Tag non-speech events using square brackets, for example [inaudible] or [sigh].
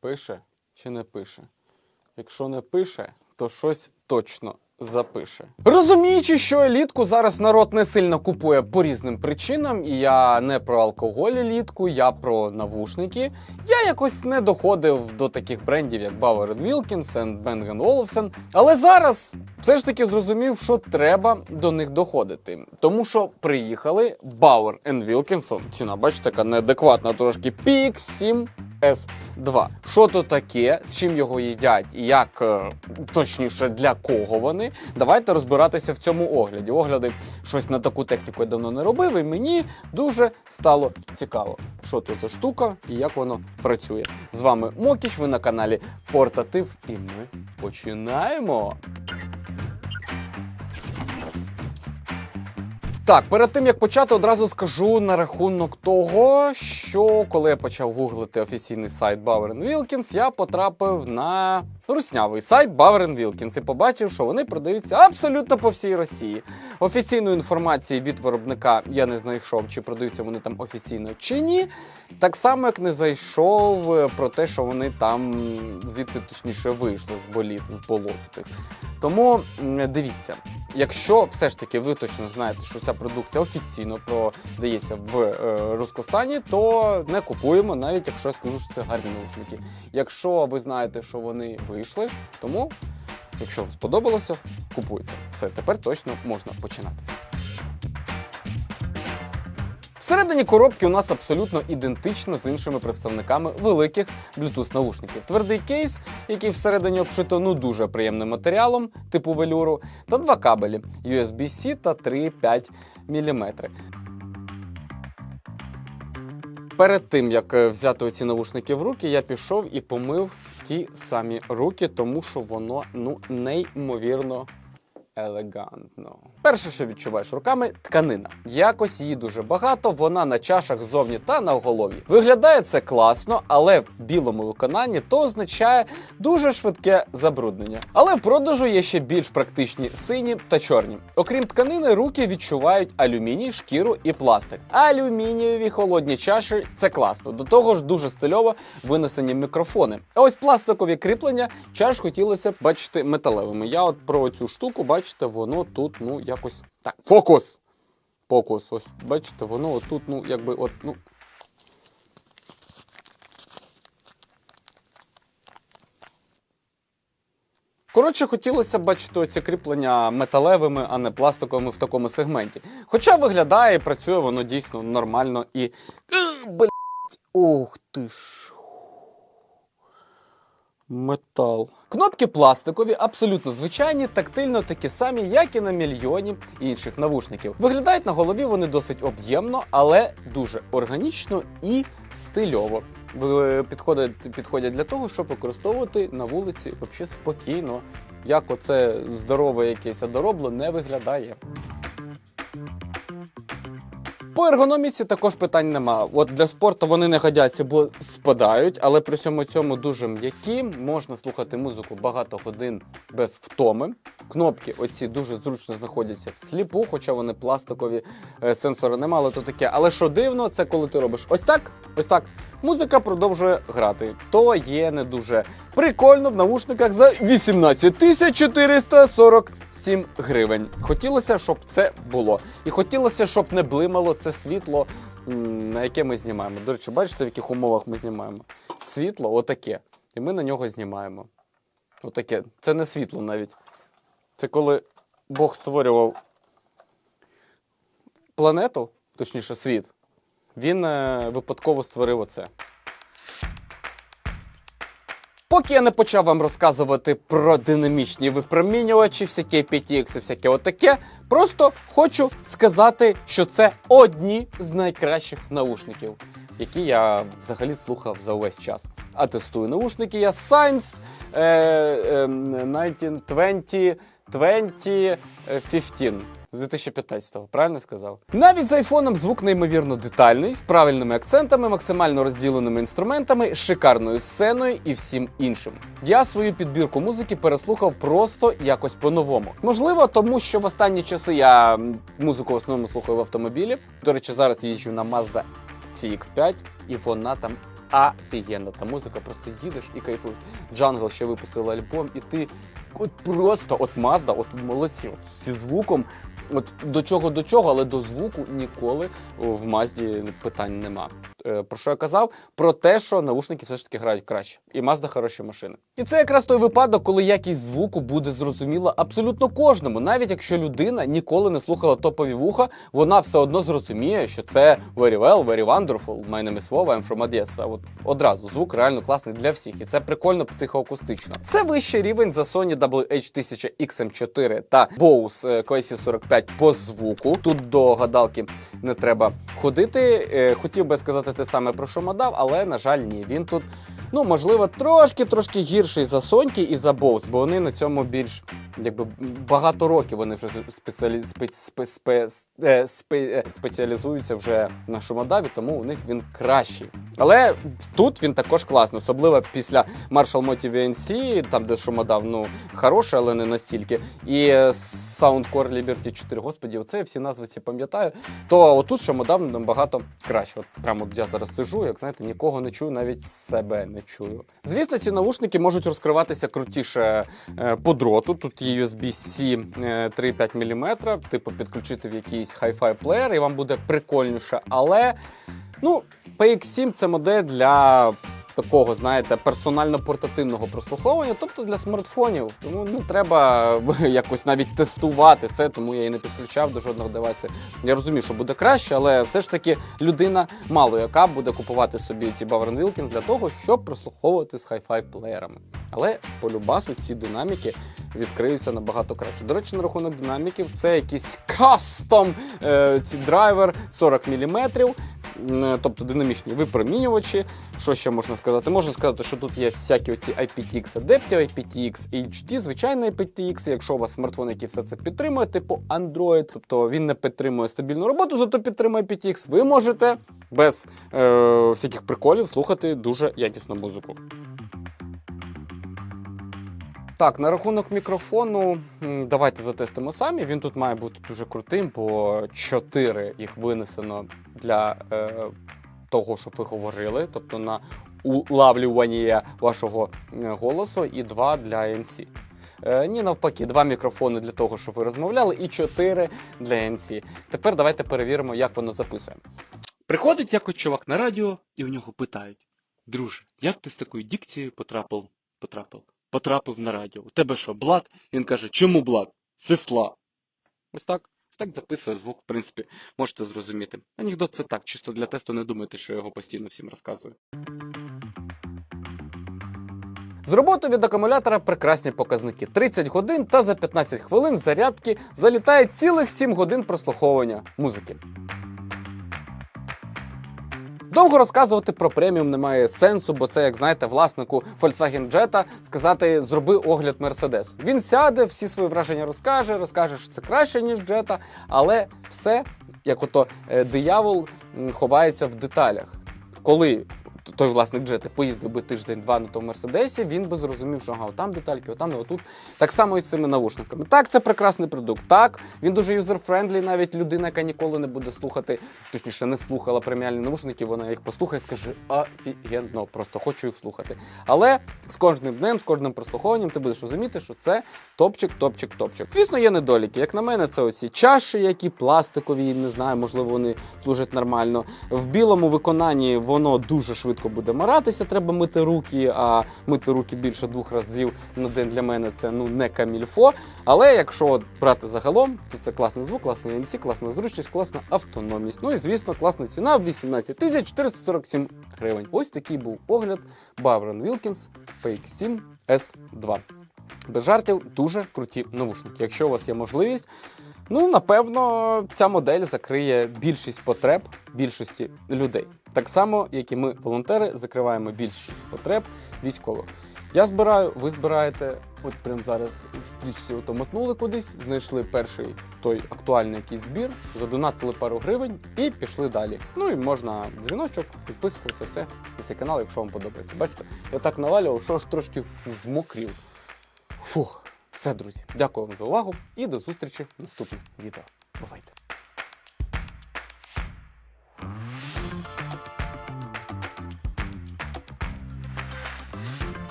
Пише чи не пише? Якщо не пише, то щось точно запише. Розуміючи, що елітку зараз народ не сильно купує по різним причинам, і я не про алкоголь елітку, я про навушники. Я якось не доходив до таких брендів, як Bauer Wilkins and Bang Olufsen. Але зараз все ж таки зрозумів, що треба до них доходити. Тому що приїхали Bauer Wilkins, ціна, бачите, така неадекватна трошки, Peak 7 S2. Що то таке, з чим його їдять, і як е, точніше для кого вони. Давайте розбиратися в цьому огляді. Огляди щось на таку техніку я давно не робив, і мені дуже стало цікаво, що то за штука і як воно працює. З вами Мокіч, ви на каналі Портатив, і ми починаємо. Так, перед тим як почати, одразу скажу на рахунок того, що коли я почав гуглити офіційний сайт Bauer Wilkins, я потрапив на руснявий сайт Bauer Wilkins і побачив, що вони продаються абсолютно по всій Росії. Офіційної інформації від виробника я не знайшов, чи продаються вони там офіційно чи ні. Так само, як не зайшов е, про те, що вони там звідти точніше вийшли з боліт, з болот тих. Тому дивіться, якщо все ж таки ви точно знаєте, що ця продукція офіційно продається в е, Рускостані, то не купуємо, навіть якщо я скажу, що це гарні наушники. Якщо ви знаєте, що вони вийшли, тому якщо вам сподобалося, купуйте. Все, тепер точно можна починати. Всередині коробки у нас абсолютно ідентична з іншими представниками великих Bluetooth наушників. Твердий кейс, який всередині обшито ну дуже приємним матеріалом, типу велюру, та два кабелі USB-C та 3,5 мм. Перед тим як е, взяти оці наушники в руки, я пішов і помив ті самі руки, тому що воно ну неймовірно елегантно. Перше, що відчуваєш руками, тканина. Якось її дуже багато, вона на чашах зовні та на голові. Виглядає це класно, але в білому виконанні то означає дуже швидке забруднення. Але в продажу є ще більш практичні сині та чорні. Окрім тканини, руки відчувають алюміній, шкіру і пластик. Алюмінієві холодні чаші це класно. До того ж, дуже стильово винесені мікрофони. А ось пластикові кріплення чаш хотілося б бачити металевими. Я от про цю штуку, бачите, воно тут, ну, якось. Так, фокус! Фокус. Ось бачите, воно отут, ну, якби от, ну. Коротше, хотілося бачити оці кріплення металевими, а не пластиковими в такому сегменті. Хоча виглядає і працює воно дійсно нормально і. Е, Блять! Ух ти ж. Метал. Кнопки пластикові, абсолютно звичайні, тактильно такі самі, як і на мільйоні інших навушників. Виглядають на голові вони досить об'ємно, але дуже органічно і стильово. Підходять, підходять для того, щоб використовувати на вулиці взагалі спокійно. Як оце здорове якесь одоробло не виглядає. По ергономіці також питань нема. От для спорту вони не годяться, бо спадають, але при всьому цьому дуже м'які. Можна слухати музику багато годин без втоми. Кнопки оці дуже зручно знаходяться всліпу, хоча вони пластикові, е, сенсори немало, то таке. Але що дивно, це коли ти робиш ось так, ось так. Музика продовжує грати. То є не дуже прикольно в навушниках за 18 447 гривень. Хотілося, щоб це було. І хотілося, щоб не блимало це світло, на яке ми знімаємо. До речі, бачите, в яких умовах ми знімаємо? Світло отаке. І ми на нього знімаємо. Отаке. Це не світло навіть. Це коли Бог створював планету, точніше, світ. Він е, випадково створив оце. Поки я не почав вам розказувати про динамічні випромінювачі, всякі PTX і всяке отаке, просто хочу сказати, що це одні з найкращих наушників, які я взагалі слухав за увесь час. А тестую наушники я Science е, е, 1920 2015. З 2015-го, правильно сказав? Навіть з айфоном звук неймовірно детальний, з правильними акцентами, максимально розділеними інструментами, шикарною сценою і всім іншим. Я свою підбірку музики переслухав просто якось по-новому. Можливо, тому що в останні часи я музику в основному слухаю в автомобілі. До речі, зараз їжджу на Mazda CX5, і вона там офігенна та музика, просто їдеш і кайфуєш. Джангл ще випустили альбом, і ти от просто от Mazda, от молодці, от зі звуком. От до чого до чого, але до звуку ніколи в Мазді питань нема. Е, Про що я казав? Про те, що наушники все ж таки грають краще, і Mazda хороші машини. І це якраз той випадок, коли якість звуку буде зрозуміла абсолютно кожному. Навіть якщо людина ніколи не слухала топові вуха, вона все одно зрозуміє, що це very well, very wonderful. My name is Vova, I'm from Odessa. От одразу звук реально класний для всіх, і це прикольно психоакустично. Це вищий рівень за Sony WH-1000 XM4 та Bose QC45 по звуку. Тут до гадалки не треба ходити. Е, Хотів би сказати те саме про шумодав, але на жаль, ні. Він тут. Ну, можливо, трошки трошки гірший за Соньки і за Bose, бо вони на цьому більш якби багато років вони вже спеціалі... спе... Спе... Спе... е, спе... е, спеціалізуються вже на шумодаві, тому у них він кращий. Але тут він також класний, особливо після Marshall Motive VNC, там де шумодав ну хороший, але не настільки. І е, Soundcore Liberty 4, господі, оце я всі назви ці пам'ятаю. То отут шумодав набагато краще. От прямо я зараз сижу, як знаєте, нікого не чую, навіть себе не чую. Звісно, ці навушники можуть розкриватися крутіше е, по дроту. Тут є USB-C е, 3,5 мм, типу підключити в якийсь Hi-Fi плеєр, і вам буде прикольніше. Але ну, PX7 це модель для. Такого, знаєте, персонально-портативного прослуховування, тобто для смартфонів. Тому не треба [laughs] якось навіть тестувати це, тому я і не підключав до жодного девайсу. Я розумію, що буде краще, але все ж таки людина мало яка буде купувати собі ці Bavarian Wilkins для того, щоб прослуховувати з hi-fi плеєрами. Але по любасу ці динаміки відкриються набагато краще. До речі, на рахунок динаміків це якийсь кастом е, ці драйвер 40 мм. Тобто динамічні випромінювачі. Що ще можна сказати? Можна сказати, що тут є всякі оці IPTX Adaptive, IPTX HD, звичайний IPTX. Якщо у вас смартфон, який все це підтримує, типу Android, тобто він не підтримує стабільну роботу, зато підтримує IPTX, ви можете без е, всяких приколів слухати дуже якісну музику. Так, на рахунок мікрофону, давайте затестимо самі. Він тут має бути дуже крутим, бо 4 їх винесено для е, того, щоб ви говорили, тобто на улавлювання вашого е, голосу, і 2 для MC. Е, ні, навпаки, два мікрофони для того, щоб ви розмовляли, і 4 для MC. Тепер давайте перевіримо, як воно записує. Приходить якось чувак на радіо, і у нього питають: Друже, як ти з такою дикцією потрапив, потрапив, потрапив на радіо? У тебе що, блат? Він каже, чому блат? Сесла. Ось так. Так записує звук, в принципі, можете зрозуміти. Анекдот це так, чисто для тесту не думайте, що я його постійно всім розказую. З роботи від акумулятора прекрасні показники: 30 годин та за 15 хвилин зарядки залітає цілих 7 годин прослуховування музики. Довго розказувати про преміум немає сенсу, бо це, як знаєте, власнику Volkswagen Jetta сказати зроби огляд Мерседесу. Він сяде, всі свої враження розкаже, розкаже, що це краще, ніж Jetta, але все, як ото е, диявол ховається в деталях. Коли той власник Джети поїздив би тиждень-два на тому мерседесі, він би зрозумів, що ага, там детальки, отам, отут. Так само і з цими навушниками. Так, це прекрасний продукт. Так, він дуже юзер-френдлі, навіть людина, яка ніколи не буде слухати, точніше не слухала преміальні навушники, вона їх послухає і скаже, офігенно, просто хочу їх слухати. Але з кожним днем, з кожним прослуховуванням ти будеш розуміти, що це топчик, топчик, топчик. Звісно, є недоліки. Як на мене, це оці чаші, які пластикові, не знаю, можливо, вони служать нормально. В білому виконанні воно дуже швидко буде маратися, треба мити руки, а мити руки більше двох разів на день для мене це ну не камільфо. Але якщо брати загалом, то це класний звук, класний ANC, класна зручність, класна автономність. Ну і звісно, класна ціна 18 тисяч 447 гривень. Ось такий був огляд Bavarian Wilkins PX7 S2. Без жартів, дуже круті навушники. Якщо у вас є можливість, ну напевно, ця модель закриє більшість потреб більшості людей. Так само, як і ми, волонтери, закриваємо більшість потреб військових. Я збираю, ви збираєте. От прямо зараз в стрічці ото мотнули кудись, знайшли перший той актуальний якийсь збір, задонатили пару гривень і пішли далі. Ну і можна дзвіночок, підписку, це все на цей канал, якщо вам подобається. Бачите, я так навалював, що аж трошки змокрів. Фух, все, друзі. Дякую вам за увагу і до зустрічі в наступних відео. Бувайте!